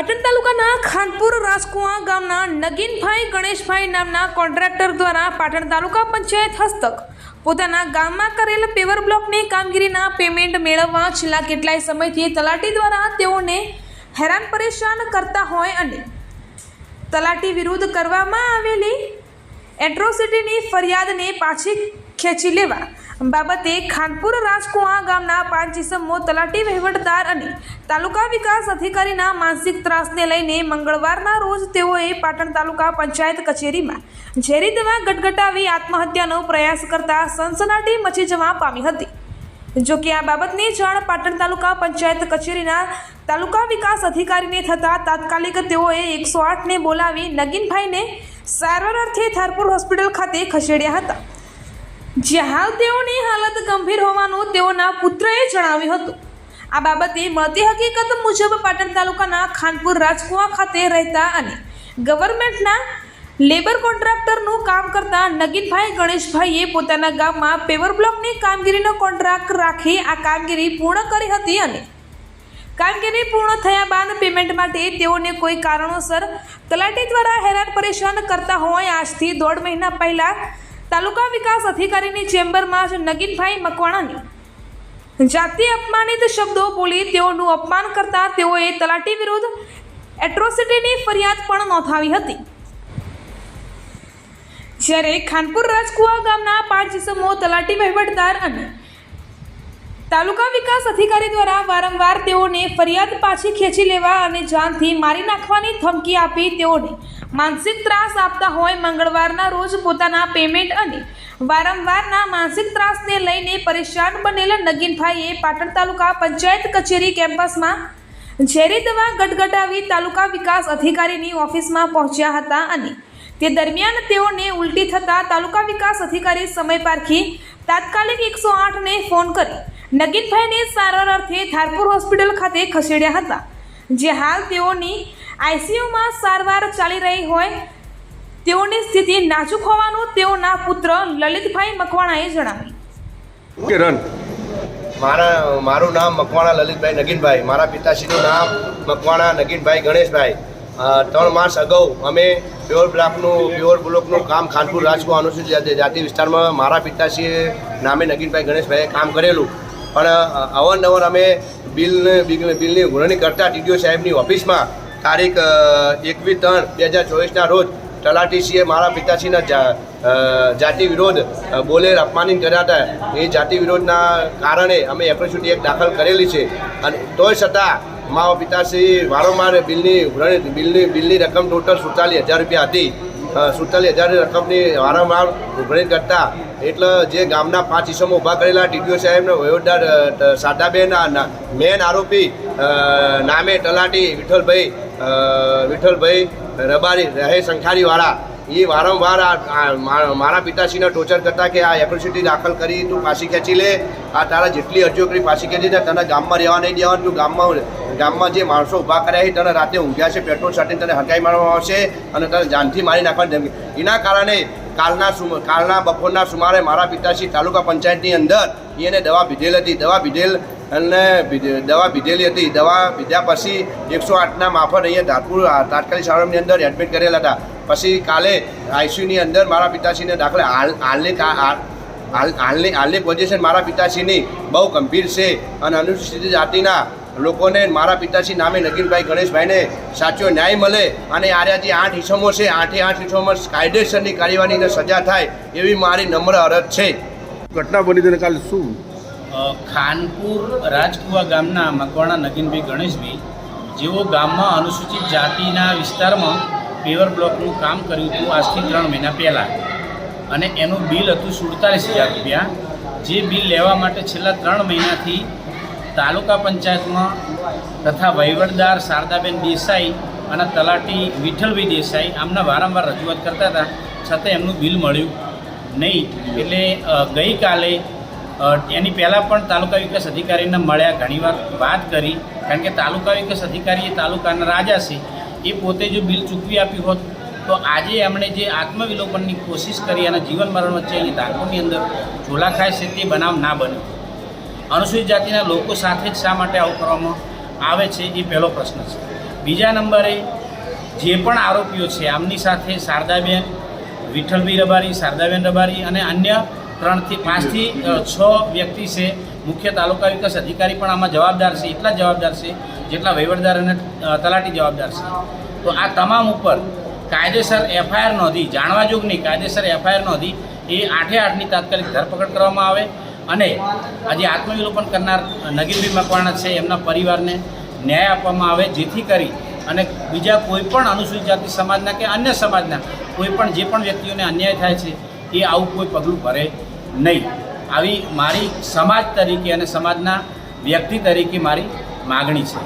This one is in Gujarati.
પાટણ તાલુકાના ખાનપુર રાજકુવા ગામના નગીનભાઈ ગણેશભાઈ નામના કોન્ટ્રાક્ટર દ્વારા પાટણ તાલુકા પંચાયત હસ્તક પોતાના ગામમાં કરેલ પેવર બ્લોકની કામગીરીના પેમેન્ટ મેળવવા છેલ્લા કેટલાય સમયથી તલાટી દ્વારા તેઓને હેરાન પરેશાન કરતા હોય અને તલાટી વિરુદ્ધ કરવામાં આવેલી એટ્રોસિટીની ફરિયાદને પાછી ખેંચી લેવા બાબતે ખાનપુર રાજકુવા ગામના પાંચ ઇસમો તલાટી વહીવટદાર અને તાલુકા વિકાસ અધિકારીના માનસિક ત્રાસને લઈને મંગળવારના રોજ તેઓએ પાટણ તાલુકા પંચાયત કચેરીમાં ઝેરી દવા ગટગટાવી આત્મહત્યાનો પ્રયાસ કરતા સનસનાટી મચી જવા પામી હતી. જો કે આ બાબતની જાણ પાટણ તાલુકા પંચાયત કચેરીના તાલુકા વિકાસ અધિકારીને થતાં તાત્કાલિક તેઓએ એકસો આઠને બોલાવી નગીનભાઈને સારવાર અર્થે થારપુર હોસ્પિટલ ખાતે ખસેડ્યા હતા. જ્યાં તેઓની હાલત ગંભીર હોવાનું તેઓના પુત્રએ જણાવ્યું હતું. આ બાબતે મળતી હકીકત મુજબ પાટણ તાલુકાના ખાનપુર રાજકુવા ખાતે રહેતા અને ગવર્મેન્ટના લેબર કોન્ટ્રાક્ટરનું કામ કરતા નગીનભાઈ ગણેશભાઈએ પોતાના ગામમાં પેવર બ્લોકની કામગીરીનો કોન્ટ્રાક્ટ રાખી આ કામગીરી પૂર્ણ કરી હતી અને કામગીરી પૂર્ણ થયા બાદ પેમેન્ટ માટે તેઓને કોઈ કારણોસર તલાટી દ્વારા હેરાન પરેશાન કરતા હોય આજથી દોઢ મહિના પહેલા તાલુકા વિકાસ અધિકારીની ચેમ્બરમાં જ નગીનભાઈ મકવાણાની જાતિ અપમાનિત શબ્દો બોલી તેઓનું અપમાન કરતા તેઓએ તલાટી વિરુદ્ધ એટ્રોસિટીની ફરિયાદ પણ નોંધાવી હતી. જ્યારે ખાનપુર રાજકુવા ગામના પાંચ ઇસમો તલાટી વહીવટદાર અને તાલુકા વિકાસ અધિકારી દ્વારા વારંવાર તેઓને ફરિયાદ પાછી ખેંચી લેવા અને જાનથી મારી નાખવાની ધમકી આપી તેઓને માનસિક ત્રાસ આપતા હોય મંગળવારના રોજ પોતાના પેમેન્ટ અને વારંવારના માનસિક ત્રાસને લઈને પરેશાન બનેલા નગીનભાઈએ પાટણ તાલુકા પંચાયત કચેરી કેમ્પસમાં ઝેરી દવા ગટગટાવી તાલુકા વિકાસ અધિકારીની ઓફિસમાં પહોંચ્યા હતા અને તે દરમિયાન તેઓને ઉલટી થતાં તાલુકા વિકાસ અધિકારી સમય પારખી તાત્કાલિક એકસો આઠને ફોન કરી નગીનભાઈને સારવાર અર્થે ધારપુર હોસ્પિટલ ખાતે ખસેડ્યા હતા. જે હાલ તેઓની આઈસીયુમાં સારવાર ચાલી રહી હોય તેઓની સ્થિતિ નાજુક હોવાનું તેઓના પુત્ર લલિતભાઈ મકવાણાએ જણાવ્યું. કિરણ રન? મારા મારું નામ મકવાણા લલિતભાઈ નગીનભાઈ. મારા પિતાશ્રીનું નામ મકવાણા નગીનભાઈ ગણેશભાઈ. ત્રણ માસ અગાઉ અમે પ્યોર બ્લોકનું પ્યોર બ્લોકનું કામ ખાનપુર રાજકો અનુસૂચિત જાતિ જાતિ વિસ્તારમાં મારા પિતાશ્રીએ નામે નગીનભાઈ ગણેશભાઈએ કામ કરેલું. પણ અવારનવાર અમે બિલને બિલ- બિલની ઉઘરણી કરતા ટીડીઓ સાહેબની ઓફિસમાં તારીખ એકવીસ ત્રણ બે હજાર ચોવીસના રોજ તલાટીસીએ મારા પિતાશ્રીના જાતિ વિરોધ બોલેર અપમાનિત કર્યા હતા. એ જાતિ વિરોધના કારણે અમે એપ્રોસિટી એક દાખલ કરેલી છે. અને તોય છતાં મારા પિતાશ્રી વારંવાર બિલની બિલની બિલની રકમ ટોટલ સુડતાલીસ હજાર રૂપિયા હતી. સુડતાલીસ હજારની રકમની વારંવાર ઉઘરાણી કરતા એટલે જે ગામના પાંચ ઇસમો ઊભા કરેલા ટીડીઓ સાહેબનો વહીવટદાર સાદાબેન મેન આરોપી નામે તલાટી વિઠ્ઠલભાઈ વિઠ્ઠલભાઈ રબારી, રહે સંખારીવાળા. એ વારંવાર આ મારા પિતાશ્રીને ટોર્ચર કરતા કે આ એપ્રોસિટી દાખલ કરી, તું પાછી ખેંચી લે. આ તારા જેટલી અરજીઓ કરી પાછી ખેંચી તને ગામમાં રહેવા નહીં દેવાનું, તું ગામમાં ગામમાં જે માણસો ઊભા કર્યા છે, તને રાતે ઊંઘ્યા છે, પેટ્રોલ છાંટીને તને હકાઈ મારવામાં આવશે અને તને જાનથી મારી નાખવાની એના કારણે કાલના કાલના બપોરના સુમારે મારા પિતાશ્રી તાલુકા પંચાયતની અંદર એને દવા પીધેલ હતી. દવા પીધેલ અને દવા પીધેલી હતી. દવા પીધ્યા પછી એકસો આઠના માફત અહીંયા ધારપુર તાત્કાલિક સારવારની અંદર એડમિટ કરેલા હતા. પછી કાલે આઈસીયુની અંદર મારા પિતાશ્રીને દાખલા હાલ, હાલની હાલ- હાલ, હાલની હાલની પોઝિશન મારા પિતાશ્રીની બહુ ગંભીર છે અને અનુસૂચિત જાતિના લોકોને મારા પિતાશ્રી નામે નગીનભાઈ ગણેશભાઈને સાચો ન્યાય મળે અને આર્યા જે આઠ ઇસમો છે આઠે આઠ ઇસમોમાં કાયદેસરની કાર્યવાહીને સજા થાય એવી મારી નમ્ર અરજ છે. ઘટના બની તેને કાલે શું? ખાનપુર રાજકુવા ગામના મકવાણા નગીનભાઈ ગણેશભાઈ જેઓ ગામમાં અનુસૂચિત જાતિના વિસ્તારમાં પેવર બ્લોકનું કામ કર્યું હતું આજથી ત્રણ મહિના પહેલાં. અને એનું બિલ હતું સુડતાલીસ હજાર રૂપિયા. જે બિલ લેવા માટે છેલ્લા ત્રણ મહિનાથી તાલુકા પંચાયતમાં તથા વહીવટદાર શારદાબેન દેસાઈ અને તલાટી વિઠ્ઠલભાઈ દેસાઈ આમના વારંવાર રજૂઆત કરતા હતા. છતાં એમનું બિલ મળ્યું નહીં. એટલે ગઈકાલે એની પહેલાં પણ તાલુકા વિકાસ અધિકારીને મળ્યા, ઘણીવાર વાત કરી. કારણ કે તાલુકા વિકાસ અધિકારી એ તાલુકાના રાજા છે. એ પોતે જો બિલ ચૂકવી આપ્યું હોત, તો આજે એમણે જે આત્મવિલોપનની કોશિશ કરી અને જીવન મરણ વચ્ચે અહીં તાલુકાની અંદર ઝોલા ખાય છે તે બનાવ ના બન્યો. અનુસૂચિત જાતિના લોકો સાથે જ શા માટે આવું કરવામાં આવે છે એ પહેલો પ્રશ્ન છે. બીજા નંબરે જે પણ આરોપીઓ છે, આમની સાથે શારદાબેન, વિઠ્ઠલભાઈ રબારી, શારદાબેન રબારી અને અન્ય ત્રણથી પાંચથી છ વ્યક્તિ છે, મુખ્ય તાલુકા વિકાસ અધિકારી પણ આમાં જવાબદાર છે, એટલા જવાબદાર છે જેટલા વહીવટદાર અને તલાટી જવાબદાર છે. તો આ તમામ ઉપર કાયદેસર એફઆઈઆર નોંધી, જાણવા જોગની કાયદેસર એફઆઈઆર નોંધી એ આઠે આઠની તાત્કાલિક ધરપકડ કરવામાં આવે. અને આજે આત્મવિલોપન કરનાર નગીનભાઈ મકવાણા છે, એમના પરિવારને ન્યાય આપવામાં આવે, જેથી કરી અને બીજા કોઈ પણ અનુસૂચિત જાતિ સમાજના કે અન્ય સમાજના કોઈ પણ જે પણ વ્યક્તિઓને અન્યાય થાય છે, એ આવું કોઈ પગલું ભરે નહીં. આવી મારી સમાજ તરીકે અને સમાજના વ્યક્તિ તરીકે મારી માગણી છે.